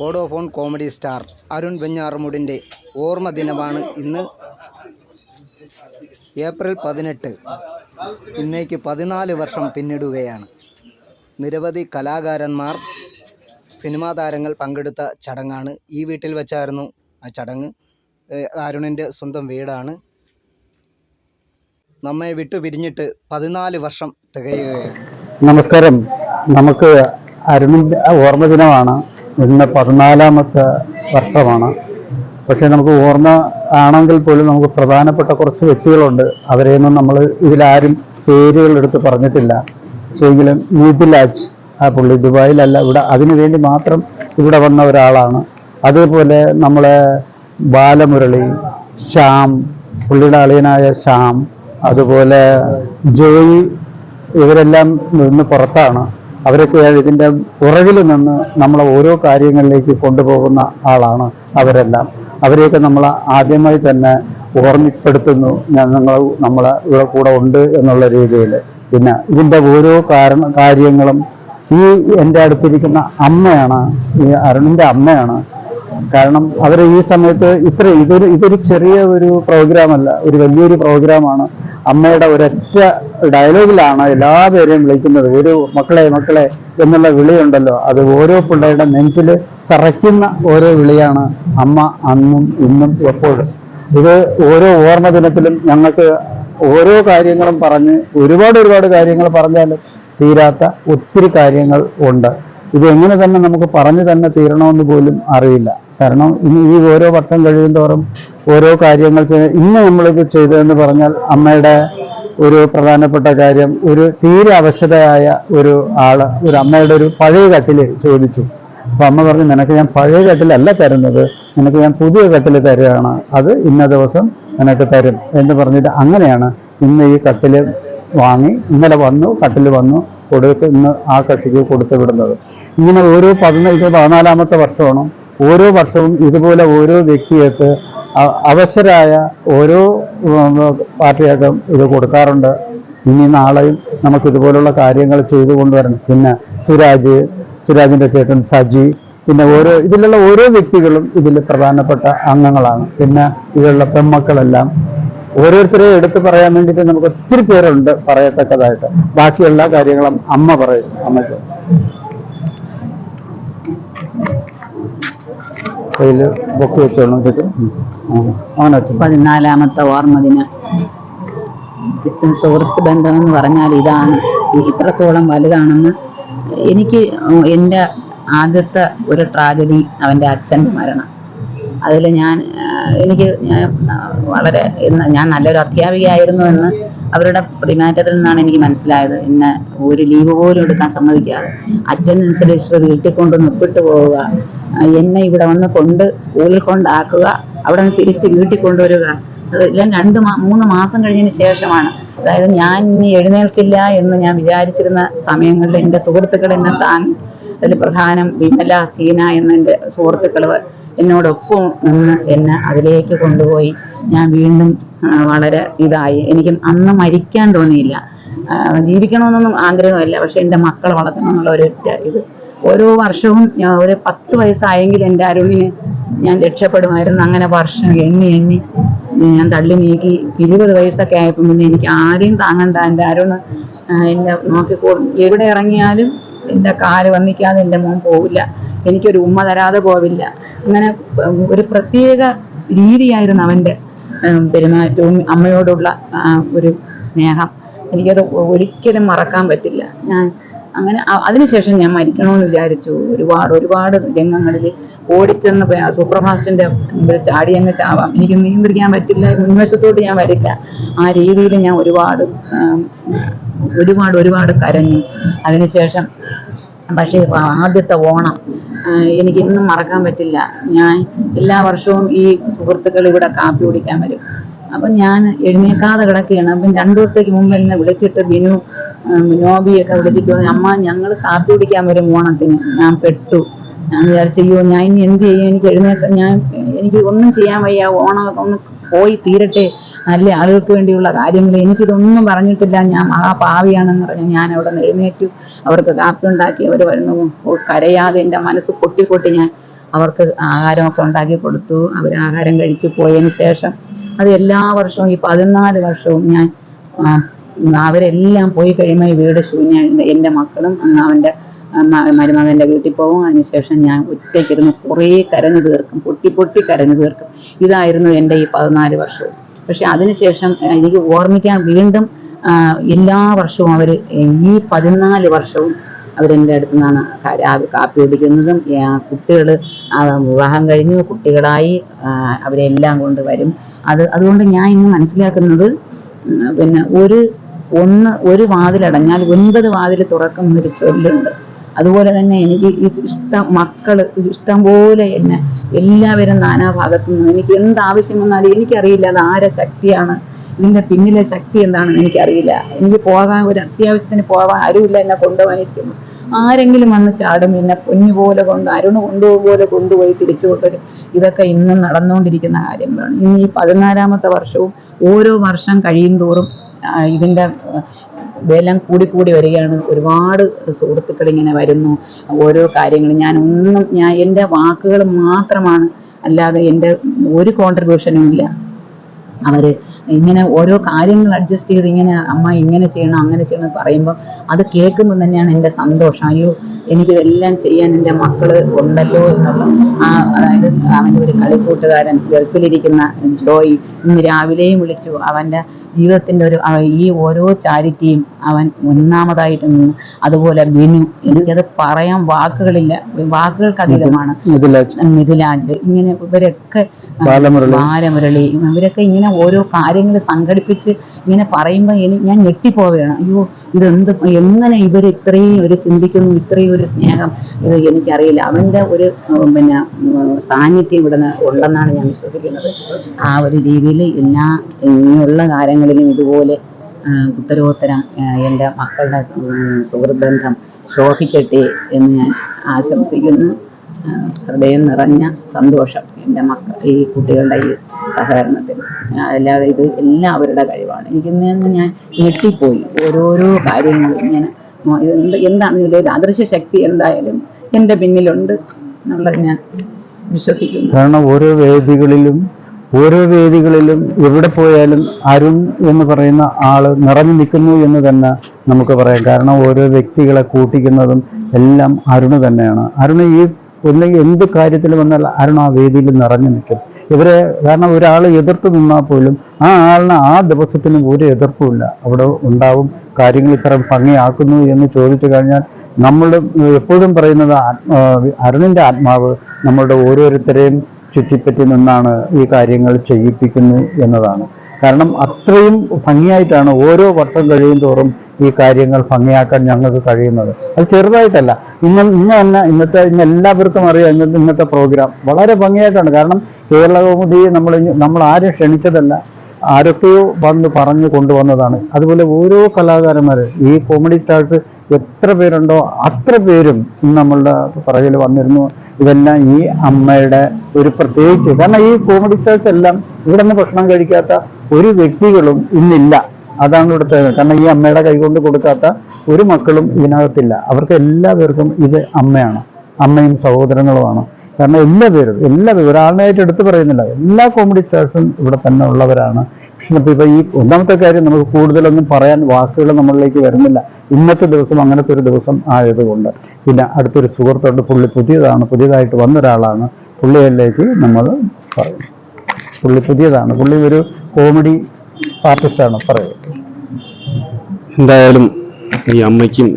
Vodafone comedy star Arun വെഞ്ഞാറമൂടിന്റെ ഓർമ്മ ദിനമാണ് ഇന്ന് ഏപ്രിൽ പതിനെട്ട്. ഇന്നേക്ക് പതിനാല് വർഷം പിന്നിടുകയാണ്. നിരവധി കലാകാരന്മാർ സിനിമാ താരങ്ങൾ പങ്കെടുത്ത ചടങ്ങാണ്. ഈ വീട്ടിൽ വെച്ചായിരുന്നു ആ ചടങ്ങ്. അരുണിന്റെ സ്വന്തം വീടാണ്. നമ്മെ വിട്ടു പിരിഞ്ഞിട്ട് പതിനാല് വർഷം തികയുകയാണ്. നമസ്കാരം. നമുക്ക് അരുണിന്റെ ഓർമ്മ ദിനമാണ്. ഇന്ന് പതിനാലാമത്തെ വർഷമാണ്. പക്ഷേ നമുക്ക് ഓർമ്മ ആണെങ്കിൽ പോലും നമുക്ക് പ്രധാനപ്പെട്ട കുറച്ച് വ്യക്തികളുണ്ട്. അവരെയൊന്നും നമ്മൾ ഇതിലാരും പേരുകൾ എടുത്ത് പറഞ്ഞിട്ടില്ല പക്ഷേങ്കിലും നീതിലാജ് ആ പുള്ളി ദുബായിലല്ല. ഇവിടെ അതിനു വേണ്ടി മാത്രം ഇവിടെ വന്ന ഒരാളാണ്. അതേപോലെ നമ്മളെ ബാലമുരളി ശ്യാം പുള്ളിയുടെ അളിയനായ ശ്യാം അതുപോലെ ജോയി ഇവരെല്ലാം നിന്ന് പുറത്താണ്. അവരൊക്കെയാണ് ഇതിന്റെ പുറകിൽ നിന്ന് നമ്മളെ ഓരോ കാര്യങ്ങളിലേക്ക് കൊണ്ടുപോകുന്ന ആളാണ് അവരെല്ലാം. അവരെയൊക്കെ നമ്മൾ ആദ്യമായി തന്നെ ഓർമ്മപ്പെടുത്തുന്നു. ഞാൻ നിങ്ങൾ നമ്മളെ ഇവിടെ കൂടെ ഉണ്ട് എന്നുള്ള രീതിയിൽ പിന്നെ ഇതിന്റെ ഓരോ കാരണ കാര്യങ്ങളും ഈ എന്റെ അടുത്തിരിക്കുന്ന അമ്മയാണ് ഈ അരുണിന്റെ അമ്മയാണ്. കാരണം അവർ ഈ സമയത്ത് ഇത്ര ഇതൊരു ഇതൊരു ചെറിയ ഒരു പ്രോഗ്രാമല്ല ഒരു വലിയൊരു പ്രോഗ്രാമാണ് അമ്മയുടെ ഒരൊറ്റ ഡയലോഗിലാണ് എല്ലാവരെയും വിളിക്കുന്നത്. ഒരു മക്കളെ മക്കളെ എന്നുള്ള വിളിയുണ്ടല്ലോ. അത് ഓരോ പിള്ളേരുടെ നെഞ്ചിൽ തറയ്ക്കുന്ന ഓരോ വിളിയാണ് അമ്മ അന്നും ഇന്നും എപ്പോഴും. ഇത് ഓരോ ഓർമ്മ ദിനത്തിലും ഞങ്ങൾക്ക് ഓരോ കാര്യങ്ങളും പറഞ്ഞ് ഒരുപാട് ഒരുപാട് കാര്യങ്ങൾ പറഞ്ഞാലും തീരാത്ത ഒത്തിരി കാര്യങ്ങൾ ഉണ്ട്. ഇത് എങ്ങനെ തന്നെ നമുക്ക് പറഞ്ഞു തന്നെ തീരണമെന്ന് പോലും അറിയില്ല. കാരണം ഇനി ഈ ഓരോ വർഷം കഴിയുന്തോറും ഓരോ കാര്യങ്ങൾ ചെയ്ത് ഇന്ന് നമ്മളിത് ചെയ്തതെന്ന് പറഞ്ഞാൽ അമ്മയുടെ ഒരു പ്രധാനപ്പെട്ട കാര്യം ഒരു തീരെ അവശതയായ ഒരു ആൾ ഒരു അമ്മയുടെ ഒരു പഴയ കട്ടിൽ ചോദിച്ചു. അപ്പൊ അമ്മ പറഞ്ഞു നിനക്ക് ഞാൻ പഴയ കട്ടിലല്ല തരുന്നത്. നിനക്ക് ഞാൻ പുതിയ കട്ടിൽ തരുകയാണ്. അത് ഇന്ന ദിവസം നിനക്ക് തരും. എന്ന് പറഞ്ഞിട്ട് അങ്ങനെയാണ് ഇന്ന് ഈ കട്ടിൽ വാങ്ങി ഇന്നലെ വന്നു കട്ടിൽ വന്നു കൊടുത്ത് ഇന്ന് ആ കക്ഷിക്ക് കൊടുത്തു വിടുന്നത്. ഇങ്ങനെ ഓരോ പതിനഞ്ച് പതിനാലാമത്തെ വർഷമാണ്. ഓരോ വർഷവും ഇതുപോലെ ഓരോ വ്യക്തികൾക്ക് അവശരായ ഓരോ പാർട്ടിയായിട്ടും ഇത് കൊടുക്കാറുണ്ട്. ഇനി നാളെയും നമുക്ക് ഇതുപോലുള്ള കാര്യങ്ങൾ ചെയ്തു കൊണ്ടുവരണം. പിന്നെ സുരാജ് സുരാജിന്റെ ചേട്ടൻ സജി പിന്നെ ഓരോ ഇതിലുള്ള ഓരോ വ്യക്തികളും ഇതിൽ പ്രധാനപ്പെട്ട അംഗങ്ങളാണ്. പിന്നെ ഇതിലുള്ള പെൺമക്കളെല്ലാം ഓരോരുത്തരെ എടുത്തു പറയാൻ വേണ്ടിയിട്ട് നമുക്ക് ഒത്തിരി പേരുണ്ട് പറയത്തക്കതായിട്ട്. ബാക്കിയുള്ള കാര്യങ്ങളും അമ്മ പറയും അമ്മയ്ക്ക്. പതിനാലാമത്തെ ഓർമ്മ ദിനം ഇത്തരം സുഹൃത്ത് ബന്ധം എന്ന് പറഞ്ഞാൽ ഇതാണ്. ഇത്രത്തോളം വലുതാണെന്ന് എനിക്ക് എന്റെ ആദ്യത്തെ ഒരു ട്രാജഡി അവന്റെ അച്ഛന്റെ മരണം. അതിൽ ഞാൻ എനിക്ക് ഞാൻ വളരെ ഞാൻ നല്ലൊരു അധ്യാപികയായിരുന്നു എന്ന് അവരുടെ പെരുമാറ്റത്തിൽ നിന്നാണ് എനിക്ക് മനസ്സിലായത്. എന്നെ ഒരു ലീവ് പോലും എടുക്കാൻ സമ്മതിക്കാതെ. അച്ഛൻ അനുസരിച്ച് വീട്ടിൽ കൊണ്ടുവന്ന് ഒപ്പിട്ട് പോവുക. എന്നെ ഇവിടെ വന്ന് കൊണ്ട് സ്കൂളിൽ കൊണ്ടാക്കുക അവിടെ നിന്ന് തിരിച്ച് വീട്ടിൽ കൊണ്ടുവരിക. അതെല്ലാം രണ്ട് മൂന്ന് മാസം കഴിഞ്ഞതിന് ശേഷമാണ്. അതായത് ഞാൻ ഇനി എഴുന്നേൽക്കില്ല എന്ന് ഞാൻ വിചാരിച്ചിരുന്ന സമയങ്ങളിൽ എന്റെ സുഹൃത്തുക്കൾ എന്നെ താങ്ങി അതിൽ പ്രധാനം വിമല സീന എന്ന എന്റെ സുഹൃത്തുക്കൾ എന്നോടൊപ്പം നിന്ന് എന്നെ അതിലേക്ക് കൊണ്ടുപോയി. ഞാൻ വീണ്ടും വളരെ ഇതായി. എനിക്ക് അന്ന് മരിക്കാൻ തോന്നിയില്ല. ജീവിക്കണമെന്നൊന്നും ആഗ്രഹമില്ല പക്ഷെ എന്റെ മക്കളെ വളർത്തണം എന്നുള്ള ഒരൊറ്റ ഇത് ഓരോ വർഷവും ഞാൻ ഒരു പത്ത് വയസ്സായെങ്കിൽ എന്റെ അരുളിന് ഞാൻ രക്ഷപ്പെടുമായിരുന്നു. അങ്ങനെ വർഷം എണ്ണി എണ്ണി ഞാൻ തള്ളി നീക്കി. ഇരുപത് വയസ്സൊക്കെ ആയപ്പോൾ പിന്നെ എനിക്ക് ആരെയും താങ്ങണ്ട. എന്റെ അരുണ് എന്നെ നോക്കിക്കോളും എവിടെ ഇറങ്ങിയാലും എന്റെ കാൽ വന്നിക്കാതെ എന്റെ മോൻ പോവില്ല. എനിക്കൊരു ഉമ്മ തരാതെ പോവില്ല. അങ്ങനെ ഒരു പ്രത്യേക രീതിയായിരുന്നു അവന്റെ പെരുമാറ്റവും അമ്മയോടുള്ള ഒരു സ്നേഹം. എനിക്കത് ഒരിക്കലും മറക്കാൻ പറ്റില്ല. ഞാൻ അങ്ങനെ അതിനുശേഷം ഞാൻ മരിക്കണമെന്ന് വിചാരിച്ചു. ഒരുപാട് ഒരുപാട് രംഗങ്ങളിൽ ഓടിച്ചെന്ന് സുപ്രഭാഷന്റെ ചാടി അങ്ങ് ചാവാം. എനിക്ക് നിയന്ത്രിക്കാൻ പറ്റില്ല ഉന്മേഷത്തോട്ട് ഞാൻ വരില്ല. ആ രീതിയിൽ ഞാൻ ഒരുപാട് ഒരുപാട് ഒരുപാട് കരഞ്ഞു. അതിനുശേഷം പക്ഷേ ആദ്യത്തെ ഓണം എനിക്ക് ഇന്നും മറക്കാൻ പറ്റില്ല. ഞാൻ എല്ലാ വർഷവും ഈ സുഹൃത്തുക്കൾ ഇവിടെ കാപ്പി കുടിക്കാൻ വരും. അപ്പം ഞാൻ എഴുന്നേക്കാതെ കിടക്കുകയാണ്. അപ്പം രണ്ടു ദിവസത്തേക്ക് മുമ്പ് എന്നെ വിളിച്ചിട്ട് ബിനു നോബിയൊക്കെ വിളിച്ചിട്ട് അമ്മ ഞങ്ങൾ കാപ്പി കുടിക്കാൻ വരും ഓണത്തിന് ഞാൻ പെട്ടു. ഞാൻ വിചാരിച്ചു അയ്യോ ഞാൻ ഇനി എന്ത് ചെയ്യും? എനിക്ക് എഴുന്നേക്ക ഞാൻ എനിക്ക് ഒന്നും ചെയ്യാൻ വയ്യ. ഓണമൊക്കെ ഒന്ന് പോയി തീരട്ടെ. നല്ല ആളുകൾക്ക് വേണ്ടിയുള്ള കാര്യങ്ങൾ എനിക്കിതൊന്നും പറഞ്ഞിട്ടില്ല. ഞാൻ മഹാപാവിയാണെന്ന് പറഞ്ഞു ഞാൻ അവിടെ നിന്ന് എഴുന്നേറ്റു. അവർക്ക് കാപ്പി ഉണ്ടാക്കി അവർ വരുന്നു. കരയാതെ എന്റെ മനസ്സ് പൊട്ടി പൊട്ടി ഞാൻ അവർക്ക് ആഹാരമൊക്കെ ഉണ്ടാക്കി കൊടുത്തു. അവർ ആഹാരം കഴിച്ചു പോയതിന് ശേഷം അത് എല്ലാ വർഷവും ഈ പതിനാല് വർഷവും ഞാൻ അവരെല്ലാം പോയി കഴിയുമ്പോൾ ഈ വീട് ശൂന്യം എന്റെ മക്കളും അവന്റെ മരുമകന്റെ വീട്ടിൽ പോകും അതിനുശേഷം ഞാൻ ഒറ്റയ്ക്കിരുന്ന് കുറേ കരഞ്ഞു തീർക്കും. പൊട്ടി പൊട്ടി കരഞ്ഞു തീർക്കും. ഇതായിരുന്നു എന്റെ ഈ പതിനാല് വർഷവും. പക്ഷെ അതിനുശേഷം എനിക്ക് ഓർമ്മിക്കാൻ വീണ്ടും എല്ലാ വർഷവും അവർ ഈ പതിനാല് വർഷവും അവരെന്റെ അടുത്ത് നിന്നാണ് കാപ്പി കുടിക്കുന്നതും കുട്ടികൾ വിവാഹം കഴിഞ്ഞു. കുട്ടികളായി അവരെല്ലാം കൊണ്ട് വരും. അത് അതുകൊണ്ട് ഞാൻ ഇന്ന് മനസ്സിലാക്കുന്നത് പിന്നെ ഒരു ഒന്ന് ഒരു വാതിലടഞ്ഞാൽ ഒൻപത് വാതിൽ തുറക്കും എന്നൊരു ചൊല്ലുണ്ട്. അതുപോലെ തന്നെ എനിക്ക് ഇഷ്ടം മക്കൾ ഇഷ്ടം പോലെ എന്നെ എല്ലാവരും നാനാഭാഗത്തു നിന്നും എനിക്ക് എന്ത് ആവശ്യം വന്നാലും എനിക്കറിയില്ല അത് ആരെ ശക്തിയാണ് ഇതിന്റെ പിന്നിലെ ശക്തി എന്താണെന്ന് എനിക്കറിയില്ല. എനിക്ക് പോകാൻ ഒരു അത്യാവശ്യത്തിന് പോകാൻ ആരുമില്ല എന്നെ കൊണ്ടുപോകാനിരിക്കുന്നു. ആരെങ്കിലും വന്ന് ചാടും എന്നെ പൊന്നു പോലെ കൊണ്ട് അരുണ് പോലെ കൊണ്ടുപോയി തിരിച്ചു കൊണ്ടുവരും. ഇതൊക്കെ ഇന്നും നടന്നുകൊണ്ടിരിക്കുന്ന കാര്യങ്ങളാണ്. ഇനി ഈ പതിനാലാമത്തെ വർഷവും ഓരോ വർഷം കഴിയും തോറും ആ, ബലം കൂടി വരികയാണ്. ഒരുപാട് സുഹൃത്തുക്കൾ ഇങ്ങനെ വരുന്നു. ഓരോ കാര്യങ്ങളും. ഞാൻ ഒന്നും ഞാൻ എന്റെ വാക്കുകൾ മാത്രമാണ് അല്ലാതെ എന്റെ ഒരു കോൺട്രിബ്യൂഷനും ഇല്ല. അവർ ഇങ്ങനെ ഓരോ കാര്യങ്ങൾ അഡ്ജസ്റ്റ് ചെയ്ത് ഇങ്ങനെ അമ്മ ഇങ്ങനെ ചെയ്യണം അങ്ങനെ ചെയ്യണം പറയുമ്പോൾ അത് കേൾക്കുമ്പോൾ തന്നെയാണ് എന്റെ സന്തോഷം. അയ്യോ എനിക്കിതെല്ലാം ചെയ്യാൻ എന്റെ മക്കൾ ഉണ്ടല്ലോ എന്നുള്ള ആ അതായത് അവന്റെ ഒരു കളിക്കൂട്ടുകാരൻ ഗൾഫിലിരിക്കുന്ന ജോയി ഇന്ന് രാവിലെയും വിളിച്ചു. അവന്റെ ജീവിതത്തിന്റെ ഒരു ഈ ഓരോ ചാരിറ്റിയും അവൻ ഒന്നാമതായിട്ട് നിന്ന് അതുപോലെ ബിനു എനിക്കത് പറയാൻ വാക്കുകളില്ല വാക്കുകൾക്ക് അതീതമാണ്. മിഥുലാജ്. ഇങ്ങനെ ഇവരൊക്കെ ബാലമുരളി. ബാലമുരളി. ഇവരൊക്കെ ഇങ്ങനെ ഓരോ കാര്യങ്ങൾ സംഘടിപ്പിച്ച് ഇങ്ങനെ പറയുമ്പോൾ ഇനി ഞാൻ ഞെട്ടിപ്പോവുകയാണ്. അയ്യോ ഇതെന്ത് എങ്ങനെ ഇവർ ഇത്രയും ഒരു ചിന്തിക്കുന്നു ഇത്രയും ഒരു സ്നേഹം? ഇത് എനിക്കറിയില്ല. അവന്റെ ഒരു പിന്നെ സാന്നിധ്യം ഇവിടെ ഉള്ളെന്നാണ് ഉണ്ടെന്നാണ് ഞാൻ വിശ്വസിക്കുന്നത്. ആ ഒരു രീതിയിൽ എല്ലാ ഇനിയുള്ള കാര്യങ്ങളിലും ഇതുപോലെ ഉത്തരോത്തര എന്റെ മക്കളുടെ സുഹൃത്ബന്ധം ശോഭിക്കട്ടെ എന്ന് ഞാൻ ആശംസിക്കുന്നു. ഹൃദയം നിറഞ്ഞ സന്തോഷം എന്റെ മക്കൾ ഈ കുട്ടികളുടെ ഈ സഹകരണത്തിൽ. അല്ലാതെ ഇത് എല്ലാവരുടെ കഴിവാണ്. എനിക്കിന്ന് ഞാൻ ഞെട്ടിപ്പോയി. ഓരോരോ കാര്യങ്ങൾ ഇങ്ങനെ മോ- എന്ത് എന്താണ് ഇതിന്റെ ഒരു അദൃശ്യ ശക്തി എന്തായാലും എന്റെ പിന്നിലുണ്ട് എന്നുള്ളത് ഞാൻ വിശ്വസിക്കുന്നു. കാരണം ഓരോ വേദികളിലും ഓരോ വേദികളിലും എവിടെ പോയാലും അരുൺ എന്ന് പറയുന്ന ആൾ നിറഞ്ഞു നിൽക്കുന്നു എന്ന് തന്നെ നമുക്ക് പറയാം. കാരണം ഓരോ വ്യക്തികളെ കൂട്ടിക്കുന്നതും എല്ലാം അരുണ് തന്നെയാണ്. അരുണ് ഈ ഒന്ന് എന്ത് കാര്യത്തിൽ വന്നാൽ ആരാണ് ആ വേദിയിൽ നിറഞ്ഞു നിൽക്കും. ഇവരെ കാരണം ഒരാൾ എതിർത്ത് നിന്നാൽ പോലും ആ ആളിന് ആ ദിവസത്തിന് ഒരു എതിർപ്പുമില്ല അവിടെ ഉണ്ടാവും. കാര്യങ്ങൾ ഇത്ര ഭംഗിയാക്കുന്നു എന്ന് ചോദിച്ചു കഴിഞ്ഞാൽ നമ്മൾ എപ്പോഴും പറയുന്നത് അരുണിന്റെ ആത്മാവ് നമ്മളുടെ ഓരോരുത്തരെയും ചുറ്റിപ്പറ്റി നിന്നാണ് ഈ കാര്യങ്ങൾ ചെയ്യിപ്പിക്കുന്നു എന്നതാണ്. കാരണം അത്രയും ഭംഗിയായിട്ടാണ് ഓരോ വർഷം കഴിയും തോറും ഈ കാര്യങ്ങൾ ഭംഗിയാക്കാൻ ഞങ്ങൾക്ക് കഴിയുന്നത്. അത് ചെറുതായിട്ടല്ല. ഇന്ന് ഇന്ന് തന്നെ ഇന്നത്തെ ഇന്ന് എല്ലാവർക്കും അറിയാം ഇന്നത്തെ ഇന്നത്തെ പ്രോഗ്രാം വളരെ ഭംഗിയായിട്ടാണ്. കാരണം കേരള കൗമുദി നമ്മൾ നമ്മൾ ആരും ക്ഷണിച്ചതല്ല ആരൊക്കെയോ വന്ന് പറഞ്ഞു കൊണ്ടുവന്നതാണ്. അതുപോലെ ഓരോ കലാകാരന്മാർ ഈ കോമഡി സ്റ്റാർസ് എത്ര പേരുണ്ടോ അത്ര പേരും നമ്മളുടെ പുറകിൽ വന്നിരുന്നു. ഇതെല്ലാം ഈ അമ്മയുടെ ഒരു പ്രത്യേകിച്ച്. കാരണം ഈ കോമഡി സ്റ്റാർസ് എല്ലാം ഇവിടെ നിന്ന് ഭക്ഷണം കഴിക്കാത്ത ഒരു വ്യക്തികളും ഇന്നില്ല. അതാണ് ഇവിടുത്തെ കാരണം ഈ അമ്മയുടെ കൈകൊണ്ട് കൊടുക്കാത്ത ഒരു മക്കളും ഇതിനകത്തില്ല. അവർക്ക് എല്ലാവർക്കും ഇത് അമ്മയാണ്. അമ്മയും സഹോദരങ്ങളുമാണ്. കാരണം എല്ലാ പേരും എല്ലാ പേരും. ഒരാളിനായിട്ട് എടുത്തു പറയുന്നില്ല. എല്ലാ കോമഡി സ്റ്റാർസും ഇവിടെ തന്നെ ഉള്ളവരാണ്. പക്ഷെ ഇപ്പൊ ഇപ്പൊ ഈ ഒന്നാമത്തെ കാര്യം നമുക്ക് കൂടുതലൊന്നും പറയാൻ വാക്കുകൾ നമ്മളിലേക്ക് വരുന്നില്ല. ഇന്നത്തെ ദിവസം അങ്ങനത്തെ ഒരു ദിവസം ആയതുകൊണ്ട്. പിന്നെ അടുത്തൊരു സുഹൃത്തുണ്ട് പുള്ളി പുതിയതാണ് പുതിയതായിട്ട് വന്ന ഒരാളാണ് പുള്ളിയിലേക്ക് നമ്മൾ പറയും. പുള്ളി പുതിയതാണ്. പുള്ളി ഒരു കോമഡി ആർട്ടിസ്റ്റാണ് പറയുക. എന്തായാലും ഈ അമ്മയ്ക്കും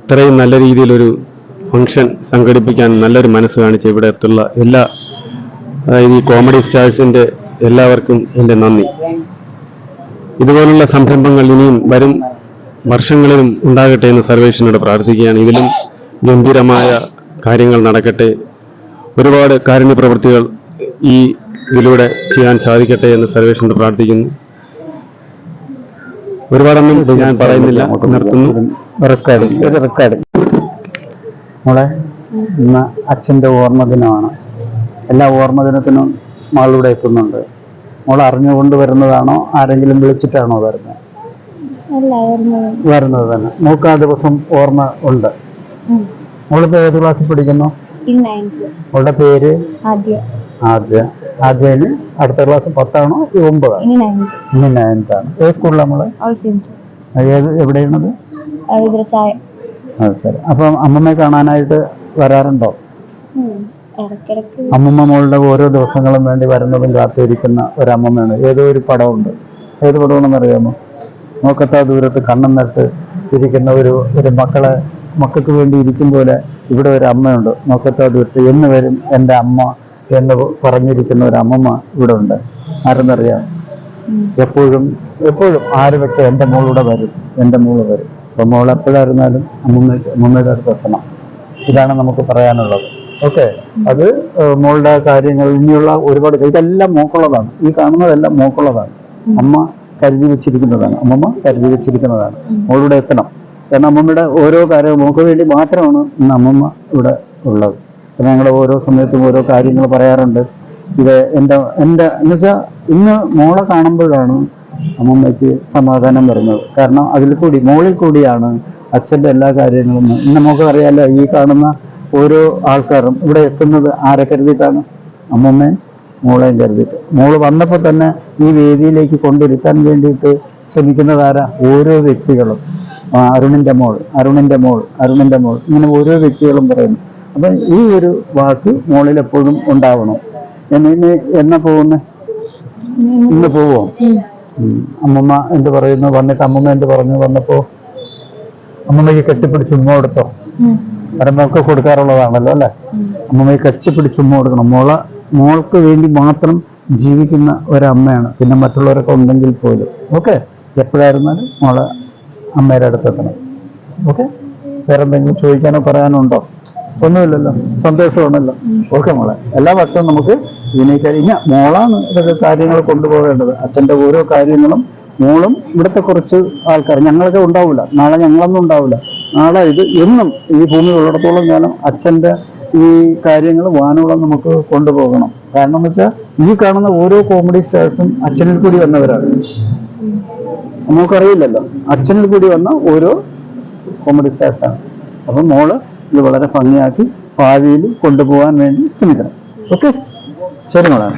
ഇത്രയും നല്ല രീതിയിലൊരു ഫംഗ്ഷൻ സംഘടിപ്പിക്കാൻ നല്ലൊരു മനസ്സ് കാണിച്ച ഇവിടത്തുള്ള എല്ലാ അതായത് ഈ കോമഡി സ്റ്റാഴ്സിന്റെ എല്ലാവർക്കും എന്റെ നന്ദി. ഇതുപോലുള്ള സംരംഭങ്ങൾ ഇനിയും വരും വർഷങ്ങളിലും ഉണ്ടാകട്ടെ എന്ന് സർവേഷനോട് പ്രാർത്ഥിക്കുകയാണ്. ഇതിലും ഗംഭീരമായ കാര്യങ്ങൾ നടക്കട്ടെ. ഒരുപാട് കാരുണ്യ പ്രവൃത്തികൾ ഈ ഇതിലൂടെ ചെയ്യാൻ സാധിക്കട്ടെ എന്ന് സർവേഷനോട് പ്രാർത്ഥിക്കുന്നു. ഒരുപാടൊന്നും ഞാൻ പറയുന്നില്ല നിർത്തുന്നു. റെക്കോർഡ് റെക്കോർഡ് മോളെ ഇന്ന് അച്ഛന്റെ ഓർമ്മ ദിനമാണ്. എല്ലാ ഓർമ്മ ദിനത്തിനും മകളിവിടെ എത്തുന്നുണ്ട്. മോൾ അറിഞ്ഞുകൊണ്ട് വരുന്നതാണോ? ആരെങ്കിലും വിളിച്ചിട്ടാണോ വരുന്നത്? വരുന്നത്. തന്നെ. മോൾക്ക് ആ ദിവസം ഓർമ്മ ഉണ്ട്. മോളിപ്പോ ഏത് ക്ലാസ്സിൽ പഠിക്കുന്നു? മോളുടെ പേര്? ആദ്യ. ആദ്യ ആദ്യന് അടുത്ത ക്ലാസ് പത്താണോ? ഒമ്പതാണ്? ഇനി നയൻത്ത് ആണ്. ഏത് സ്കൂളിലാണ് നമ്മൾ ഏത് എവിടെയാണത് ചായ. അത് ശരി. അപ്പം അമ്മമ്മയെ കാണാനായിട്ട് വരാറുണ്ടോ? അമ്മമ്മ മോളുടെ ഓരോ ദിവസങ്ങളും വേണ്ടി വരുന്നതും കാത്തിരിക്കുന്ന ഒരു അമ്മമ്മയാണ് ഏതോ ഒരു പടമുണ്ട്. ഏത് പടമാണെന്ന് അറിയാമോ? നോക്കത്താ ദൂരത്ത് കണ്ണം നട്ട് ഇരിക്കുന്ന ഒരു ഒരു മക്കളെ മക്കൾക്ക് വേണ്ടി ഇരിക്കും പോലെ ഇവിടെ ഒരു അമ്മയുണ്ട്. നോക്കത്താ ദൂരത്ത്. എന്ന് വരും എന്റെ അമ്മ എന്ന് പറഞ്ഞിരിക്കുന്ന ഒരു അമ്മമ്മ ഇവിടെ ഉണ്ട്. ആരെന്നറിയാം? എപ്പോഴും എപ്പോഴും ആര് പക്ഷേ എന്റെ മോളൂടെ വരും എന്റെ മോൾ വരും. അപ്പം മോൾ എപ്പോഴായിരുന്നാലും അമ്മമ്മ അമ്മമ്മയുടെ അടുത്ത് എത്തണം. ഇതാണ് നമുക്ക് പറയാനുള്ളത്. ഓക്കെ. അത് മോളുടെ കാര്യങ്ങൾ ഇനിയുള്ള ഒരുപാട് ഇതെല്ലാം മോക്കുള്ളതാണ്. ഈ കാണുന്നതെല്ലാം മോക്കുള്ളതാണ്. അമ്മ കരുതി വെച്ചിരിക്കുന്നതാണ്. അമ്മമ്മ കരുതി വെച്ചിരിക്കുന്നതാണ്. മോളൂടെ എത്തണം. കാരണം അമ്മമ്മയുടെ ഓരോ കാര്യവും മോക്ക് വേണ്ടി മാത്രമാണ് ഇന്ന് അമ്മമ്മ ഇവിടെ ഉള്ളത്. പിന്നെ ഞങ്ങൾ ഓരോ സമയത്തും ഓരോ കാര്യങ്ങൾ പറയാറുണ്ട്. ഇത് എന്റെ എന്റെ എന്ന് വെച്ചാൽ ഇന്ന് മോളെ കാണുമ്പോഴാണ് അമ്മമ്മയ്ക്ക് സമാധാനം വരുന്നത്. കാരണം അതിൽ കൂടി മോളിൽ കൂടിയാണ് അച്ഛന്റെ എല്ലാ കാര്യങ്ങളും. ഇന്ന് നമുക്ക് അറിയാലോ ഈ കാണുന്ന ഓരോ ആൾക്കാരും ഇവിടെ എത്തുന്നത് ആരെ കരുതിയിട്ടാണ്? അമ്മമ്മയും മോളെയും കരുതിയിട്ട്. മോൾ വന്നപ്പോൾ തന്നെ ഈ വേദിയിലേക്ക് കൊണ്ടിരുത്താൻ വേണ്ടിയിട്ട് ശ്രമിക്കുന്നതാരാ ഓരോ വ്യക്തികളും. അരുണിന്റെ മോൾ അരുണിന്റെ മോൾ അരുണിന്റെ മോൾ ഇങ്ങനെ ഓരോ വ്യക്തികളും പറയുന്നു. അപ്പൊ ഈ ഒരു വാക്ക് മോളിൽ എപ്പോഴും ഉണ്ടാവണം. എന്ന് എന്നാ പോകുന്നേ? ഇന്ന് പോവോ? അമ്മമ്മ എന്ത് പറയുന്നു? വന്നിട്ട് അമ്മമ്മ എന്ത് പറഞ്ഞു? വന്നപ്പോ അമ്മമ്മയ്ക്ക് കെട്ടിപ്പിടിച്ച് ഉമ്മ കൊടുത്തോ? പരമൊക്കെ കൊടുക്കാറുള്ളതാണല്ലോ അല്ലെ? അമ്മമ്മയെ കെട്ടിപ്പിടിച്ച് ഉമ്മ കൊടുക്കണം. മോള മോൾക്ക് വേണ്ടി മാത്രം ജീവിക്കുന്ന ഒരമ്മയാണ്. പിന്നെ മറ്റുള്ളവരൊക്കെ ഉണ്ടെങ്കിൽ പോലും. ഓക്കെ? എപ്പോഴായിരുന്നാലും മോളെ അമ്മയുടെ അടുത്തെത്തണം. ഓക്കെ? വേറെ എന്തെങ്കിലും ചോദിക്കാനോ പറയാനോ ഉണ്ടോ? ഒന്നുമില്ലല്ലോ. സന്തോഷമാണല്ലോ. ഓക്കെ മോളെ. എല്ലാ വർഷവും നമുക്ക് ഇതിനെ കഴിഞ്ഞ മോളാണ് ഇതൊക്കെ കാര്യങ്ങൾ കൊണ്ടുപോകേണ്ടത്. അച്ഛന്റെ ഓരോ കാര്യങ്ങളും മോളും ഇവിടുത്തെ കുറച്ച് ആൾക്കാർ ഞങ്ങളൊക്കെ ഉണ്ടാവില്ല. നാളെ ഞങ്ങളൊന്നും ഉണ്ടാവില്ല. നാളെ ഇത് എന്നും ഈ ഭൂമി ഉള്ളിടത്തോളം കാലം അച്ഛന്റെ ഈ കാര്യങ്ങൾ വാനോളം നമുക്ക് കൊണ്ടുപോകണം. കാരണം എന്ന് വെച്ചാൽ ഈ കാണുന്ന ഓരോ കോമഡി സ്റ്റാർസും അച്ഛനിൽ കൂടി വന്നവരാണ്. നമുക്കറിയില്ലല്ലോ. അച്ഛനിൽ കൂടി വന്ന ഓരോ കോമഡി സ്റ്റാർസാണ് അപ്പം മോൾ ഇത് വളരെ ഭംഗിയാക്കി ഭാവിയിൽ കൊണ്ടുപോകാൻ വേണ്ടി ശ്രമിക്കണം. ഓക്കെ ശരി മോളാണ്